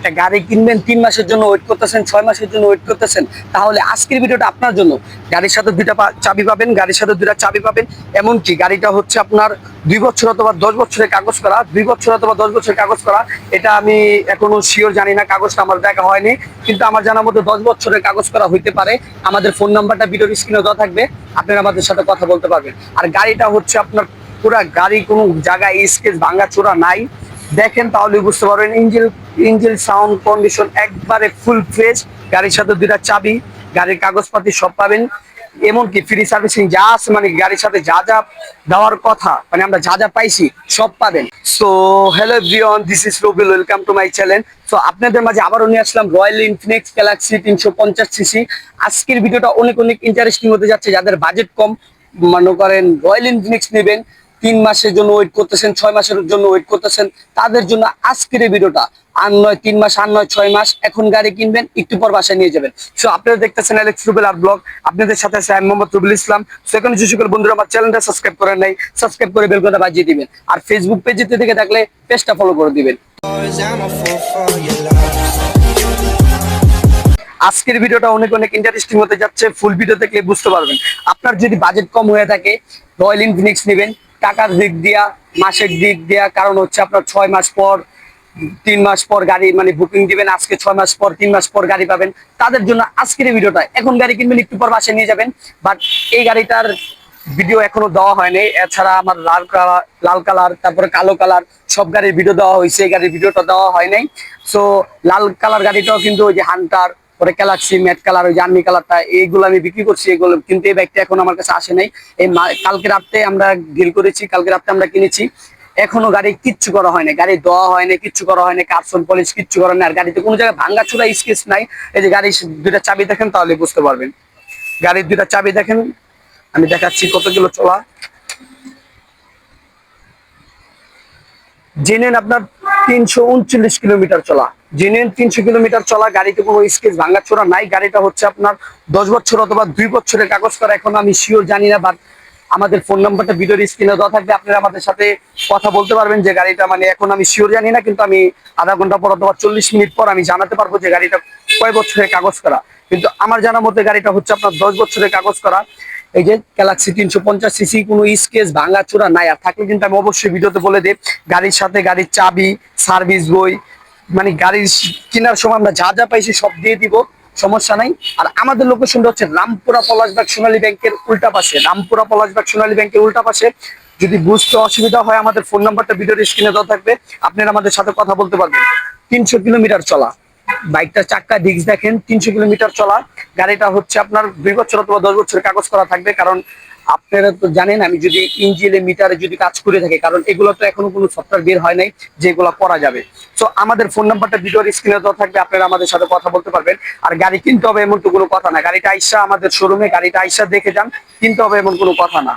একটা গাড়ি কিনবেন, তিন মাসের জন্য ওয়েট করতেছেন, ছয় মাসের জন্য ওয়েট করতেছেন, তাহলে আজকের ভিডিওটা আপনার জন্য। গাড়ির সাথে দুইটা চাবি পাবেন, গাড়ির সাথে দুইটা চাবি পাবেন, এমনকি গাড়িটা হচ্ছে আপনার দুই বছর অথবা দশ বছরের কাগজ করা, দুই বছর অথবা দশ বছরের কাগজ করা, এটা আমি এখনও শিওর জানি না, কাগজটা আমার দেখা হয়নি, কিন্তু আমার জানার মধ্যে দশ বছরের কাগজ করা হইতে পারে। আমাদের ফোন নাম্বারটা ভিডিওর স্ক্রিনে দেওয়া থাকবে, আপনারা আমাদের সাথে কথা বলতে পারবেন। আর গাড়িটা হচ্ছে আপনার পুরা গাড়ি কোনো জায়গায় স্কেচ ভাঙা চোরা নাই। দেখেন তাহলে বুঝতে পারবেন ইঞ্জিন ইঞ্জিন সাউন্ড কন্ডিশন একবারে ফুল ফ্রেশ গাড়ির সাথে দুইটা চাবি, গাড়ির কাগজপাতি সব পাবেন। এমনকি ফ্রি সার্ভিসিং যা আছে মানে গাড়ির সাথে যা যা দেওয়ার কথা মানে আমরা যা যা পাইছি, সব পাবেন। So hello everyone this is Rabil welcome to my channel so আপনাদের মাঝে আবারও নিয়ে আসলাম রয়্যাল ইনফিনিক্স গ্যালাক্সি তিনশো পঞ্চাশ সিসি আজকের ভিডিওটা অনেক অনেক ইন্টারেস্টিং হতে যাচ্ছে। যাদের বাজেট কম, মনে করেন রয়্যাল ইনফিনিক্স নেবেন। তিন মাসের জন্য ওয়েট করতেছেন, ছয় মাসের জন্য ওয়েট করতেছেন। তাদের জন্য আজকের এই ভিডিওটা আর নয়, তিন মাস, আর নয়, ছয় মাস, এখন গাড়ি কিনবেন, একটু পর বাসায় নিয়ে যাবেন। সো আপনারা দেখতেছেন অ্যালেক্স রুবেল আর ব্লগ আপনাদের সাথে আছে আমি মোহাম্মদ রুবেল ইসলাম। সেখানে যে সকল বন্ধুরা আমার চ্যানেলটা সাবস্ক্রাইব করেন নাই সাবস্ক্রাইব করে বেলকনটা বাজিয়ে দিবেন। আর ফেসবুক পেজে থেকে থাকলে পেজটা ফলো করে দিবেন. আজকের ভিডিওটা অনেক অনেক ইন্টারেস্টিং হতে যাচ্ছে ফুল ভিডিও দেখলে বুঝতে পারবেন। আপনার যদি বাজেট কম হয়ে থাকে রয়্যাল ইনফিনিক্স নেবেন টাকার দিক দিয়া, মাসের দিক দিয়া, কারণ হচ্ছে আপনার ছয় মাস পর, তিন মাস পর গাড়ি মানে বুকিং দিবেন, আজকে ছয় মাস পর, তিন মাস পর গাড়ি পাবেন। তাদের জন্য আজকের এই ভিডিওটা। এখন গাড়ি কিনবেন, একটু পর বাসে নিয়ে যাবেন। বাট এই গাড়িটার ভিডিও এখনও দেওয়া হয়নি এছাড়া আমার লাল কালার লাল কালার, তারপরে কালো কালার সব গাড়ির ভিডিও দেওয়া হয়েছে। এই গাড়ির ভিডিওটা দেওয়া হয় নাই। সো লাল কালার গাড়িটাও কিন্তু ওই যে হান্টার পরে গ্যালাক্সি ম্যাট কালার ওই জার্নি কালারটা এইগুলো আমি বিক্রি করছি, এগুলো কিন্তু এই ব্যাগটা এখন আমার কাছে আসে নাই। এই কালকে রাত্রে আমরা ডিল করেছি, কালকে রাত্রে আমরা কিনেছি। এখনও গাড়ি কিচ্ছু করা হয়নি গাড়ি দেওয়া হয়নি কিচ্ছু করা হয়নি কার্সন পলিশ কিচ্ছু করা নাই, আর গাড়িতে কোনো জায়গায় ভাঙ্গা চূড়া স্কেচ নাই। এই যে গাড়ির দুইটা চাবি দেখেন, তাহলে বুঝতে পারবেন। গাড়ির দুইটা চাবি দেখেন, আমি দেখাচ্ছি কত কিলো চলা। জেনেন আপনার তিনশো উনচল্লিশ কিলোমিটার চলা। জেনেন তিনশো কিলোমিটার চলা, গাড়িতে কোনো স্কেচ ভাঙা চোরা নাই। গাড়িটা হচ্ছে আপনার দশ বছর অথবা দুই বছরের কাগজ করা। এখন আমি শিওর জানি না বাট আমাদের ফোন নাম্বারটা ভিডিওর স্ক্রিনে দেওয়া থাকবে। আপনারা আমাদের সাথে কথা বলতে পারবেন যে গাড়িটা মানে এখন আমি শিওর জানি না, কিন্তু আমি আধা ঘণ্টা পর অথবা চল্লিশ মিনিট পর আমি জানাতে পারব যে গাড়িটা কয় বছরের কাগজ করা। কিন্তু আমার জানার মধ্যে গাড়িটা হচ্ছে আপনার দশ বছরের কাগজ করা। এই যে গ্যালাক্সি তিনশো পঞ্চাশ সিসি কোনো স্কেচ ভাঙা চূড়া নাই। আর থাকলে কিন্তু আমি অবশ্যই ভিডিওতে বলে দিই, গাড়ির সাথে গাড়ির চাবি সার্ভিস বই মানে গাড়ির কেনার সময় আমরা যা যা পাইছি সব দিয়ে দিব, সমস্যা নাই। আর আমাদের লোকেশনটা হচ্ছে রামপুরা পলাশবাগ সোনালী ব্যাংকের উল্টা পাশে। রামপুরা পলাশবাগ সোনালী ব্যাংকের উল্টা পাশে। যদি বুঝতে অসুবিধা হয়, আমাদের ফোন নাম্বারটা ভিডিওর স্ক্রিনে দেওয়া থাকবে। আপনারা আমাদের সাথে কথা বলতে পারবেন। তিনশো কিলোমিটার চলা। বাইকটা চাক্কা ডিস্ক দেখেন, তিনশো কিলোমিটার চলা। গাড়িটা হচ্ছে আপনার দুই বছর অথবা দশ বছরের কাগজ করা থাকবে, কারণ আপনারা তো জানেন, আমি যদি ইঞ্জিলে মিটারে যদি কাজ করে থাকি, কারণ এগুলো তো এখনও কোনো সফটওয়্যার বের হয় নাই যেগুলো করা যাবে। তো আমাদের ফোন নাম্বারটা ভিডিওর স্ক্রিনে দেওয়া থাকবে, আপনারা আমাদের সাথে কথা বলতে পারবেন। আর গাড়ি কিনতে হবে এমন তো কোনো কথা না। গাড়িটা আইসা আমাদের শোরুমে গাড়িটা আইসা দেখে যান, কিনতে হবে এমন কোনো কথা না।